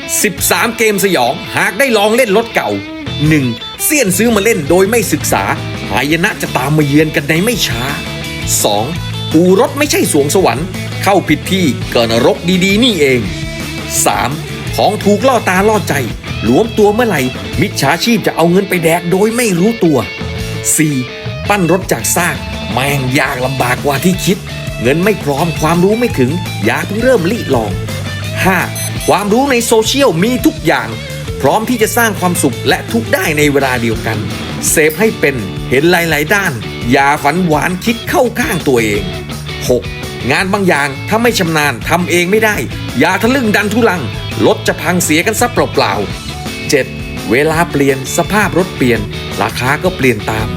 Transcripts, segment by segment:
13 เกมสยอง หากได้ลองเล่นรถเก่า 1. เสี้ยนซื้อมาเล่นโดยไม่ศึกษา หายนะจะตามมาเยือนกันในไม่ช้า 2. อูรถไม่ใช่สวงสวรรค์ เข้าผิดที่เกินรกดีๆ นี่เอง 3. ของถูกล่อตาล่อใจหลวมตัวเมื่อไหร่ มิจฉาชีพจะเอาเงินไปแดกโดยไม่รู้ตัว 4. ปั้นรถจากซากแม่งยากลำบากกว่าที่คิด เงินไม่พร้อมความรู้ไม่ถึง อย่าเพิ่งเริ่มลิลอง 5. ความรู้ในโซเชียลมีทุกอย่าง พร้อมที่จะสร้างความสุขและทุกได้ในเวลาเดียวกันเสพให้เป็นเห็นหลาย ๆ ด้าน อย่าฝันหวานคิดเข้าข้างตัวเอง 6. งานบางอย่างถ้าไม่ชำนาญทำเองไม่ได้ อย่าทะลึ่งดันทุลัง รถจะพังเสียกันซะเปล่าๆ 7. เวลาเปลี่ยนสภาพรถเปลี่ยน ราคาก็เปลี่ยนตาม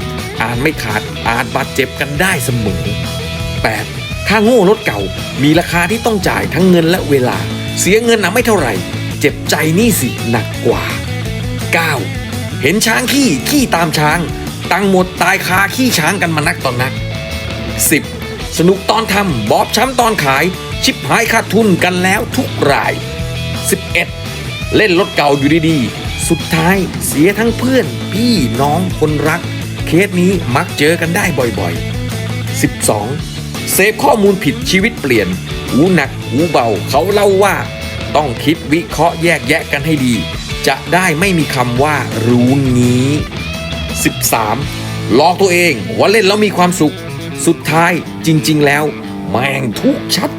อ่านไม่ขาดอาจบาดเจ็บกันได้เสมอ 8. ค่าโง่รถเก่ามีราคาที่ต้องจ่ายทั้งเงินและเวลา เสียเงินนะไม่เท่าไหร่ เจ็บใจนี่สิหนักกว่า 9. เห็นช้างขี้ขี้ตามช้าง ตังหมดตายคาขี้ช้างกันมานักต่อนนัก 10. สนุกตอนทำบอบช้ำตอนขาย ชิบหายขาดทุนกันแล้วทุกราย 11. เล่นรถเก่าอยู่ดีๆ สุดท้ายเสียทั้งเพื่อน พี่น้องคนรัก เคสนี้มักเจอกันได้บ่อยๆ 12. เสพข้อมูลผิดชีวิตเปลี่ยน หูหนักหูเบาเขาเล่าว่า ต้องคิดวิเคราะห์แยกแยะกันให้ดี จะได้ไม่มีคำว่ารู้งี้ 13. หลอกตัวเองว่าเล่นแล้วมีความสุข สุดท้ายจริง ๆ แล้ว แม่งทุก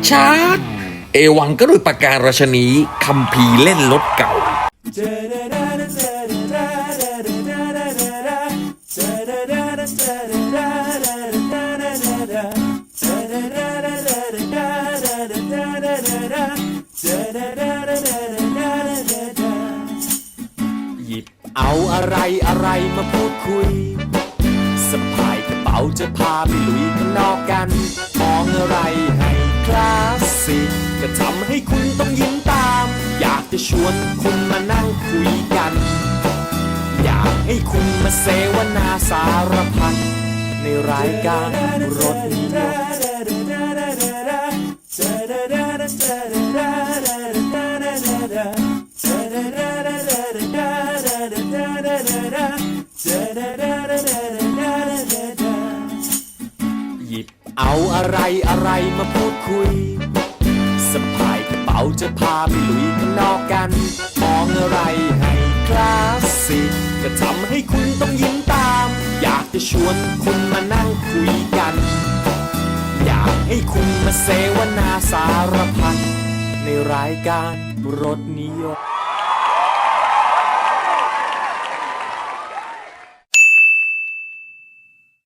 ชัดๆ เอวังก็ด้วยประการราชนีคัมภีร์เล่นรถเก่า หยิบเอาอะไรอะไรมาพูดคุยสะพายกระเป๋าจะพาไปลุยข้างนอกกัน มองอะไรให้คลาสสิกก็ทำให้คุณต้องยิ้มตาม อยากจะชวนคุณมานั่งคุยกัน อยากให้คุณมาเสวนาสารพัดในรายการรถนิยม หยิบเอาอะไรอะไรมาพูดคุยสะพายกระเป๋าจะพาไปลุยข้างนอกกันมองอะไรให้คลาสสิกก็ทำให้คุณต้องยิ้มตาม อยากจะชวนคุณมานั่งคุยกัน อยากให้คุณมาเสวนาสารพัดในรายการรถนิยม